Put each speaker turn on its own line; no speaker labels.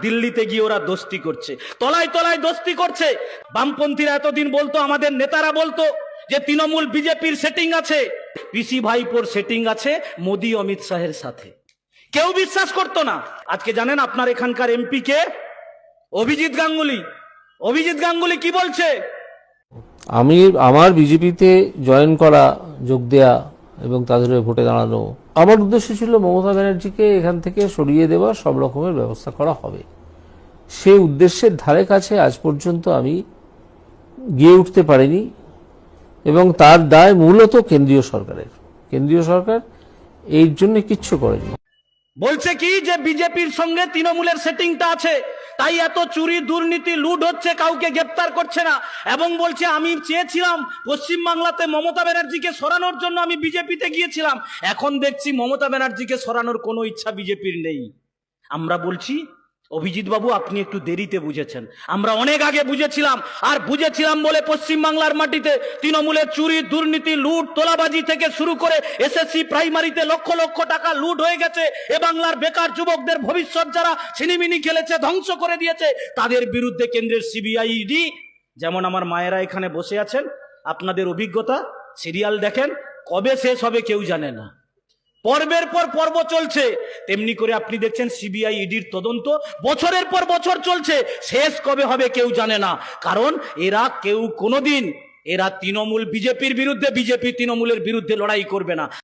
দিল্লিতে গিয়ে ওরা দোস্তি করছে। তলায় তলায় দোস্তি করছে। বামপন্থীরা এতদিন বলতো, আমাদের নেতারা বলতো যে তৃণমূল বিজেপির সেটিং আছে। পিসি ভাইপোর সেটিং আছে মোদি অমিত শাহের সাথে। কেউ বিশ্বাস করতো না। আজকে জানেন আপনার এখানকার এমপি কে? অভিজিৎ গাঙ্গুলি। অভিজিৎ গাঙ্গুলি কি বলছে?
আমি আমার বিজেপিতে জয়েন করা যোগ দেয়া এবং তাদের ভোটে দাঁড়ানো। আমার উদ্দেশ্য ছিল মমতা ব্যানার্জিকে এখান থেকে সরিয়ে দেওয়া, সব রকমের ব্যবস্থা করা হবে। সেই উদ্দেশ্যের ধারে কাছে আজ পর্যন্ত আমি গিয়ে উঠতে পারিনি এবং তার দায় মূলত কেন্দ্রীয় সরকারের। কেন্দ্রীয় সরকার এই জন্য কিচ্ছু করেনি।
বলছে কি যে বিজেপির সঙ্গে তৃণমূলের সেটিংটা আছে। তাই এত চুরি দুর্নীতি, লুট হচ্ছে, কাউকে গ্রেপ্তার করছে না। এবং বলছে, আমি চেয়েছিলাম পশ্চিম বাংলাতে মমতা ব্যানার্জিকে সরানোর জন্য আমি বিজেপিতে গিয়েছিলাম। এখন দেখছি মমতা ব্যানার্জিকে সরানোর কোনো ইচ্ছা বিজেপির নেই। আমরা বলছি অভিজিৎ বাবু আপনি একটু দেরিতে বুঝেছেন। আমরা অনেক আগে বুঝেছিলাম, আর বুঝেছিলাম বলে পশ্চিম বাংলার মাটিতে তৃণমূলের চুরি, দুর্নীতি, লুট, তোলাবাজি থেকে শুরু করে এসএসসি প্রাইমারিতে লক্ষ লক্ষ টাকা লুট হয়ে গেছে। এ বাংলার বেকার যুবকদের ভবিষ্যৎ যারা ছিনিমিনি খেলেছে, ধ্বংস করে দিয়েছে, তাদের বিরুদ্ধে কেন্দ্রের সিবিআই ইডি যেমন আমার মায়েরা এখানে বসে আছেন, আপনাদের অভিজ্ঞতা, সিরিয়াল দেখেন, কবে শেষ হবে কেউ জানে না। পর্বের পর পর্ব চলছে। তেমনি করে আপনি দেখছেন সিবিআই ইডির তদন্ত। বছরের পর বছর চলছে। শেষ কবে হবে কেউ জানে না। কারণ এরা কেউ কোনোদিন, এরা তৃণমূল বিজেপির বিরুদ্ধে, বিজেপি তৃণমূলের বিরুদ্ধে লড়াই করবে না।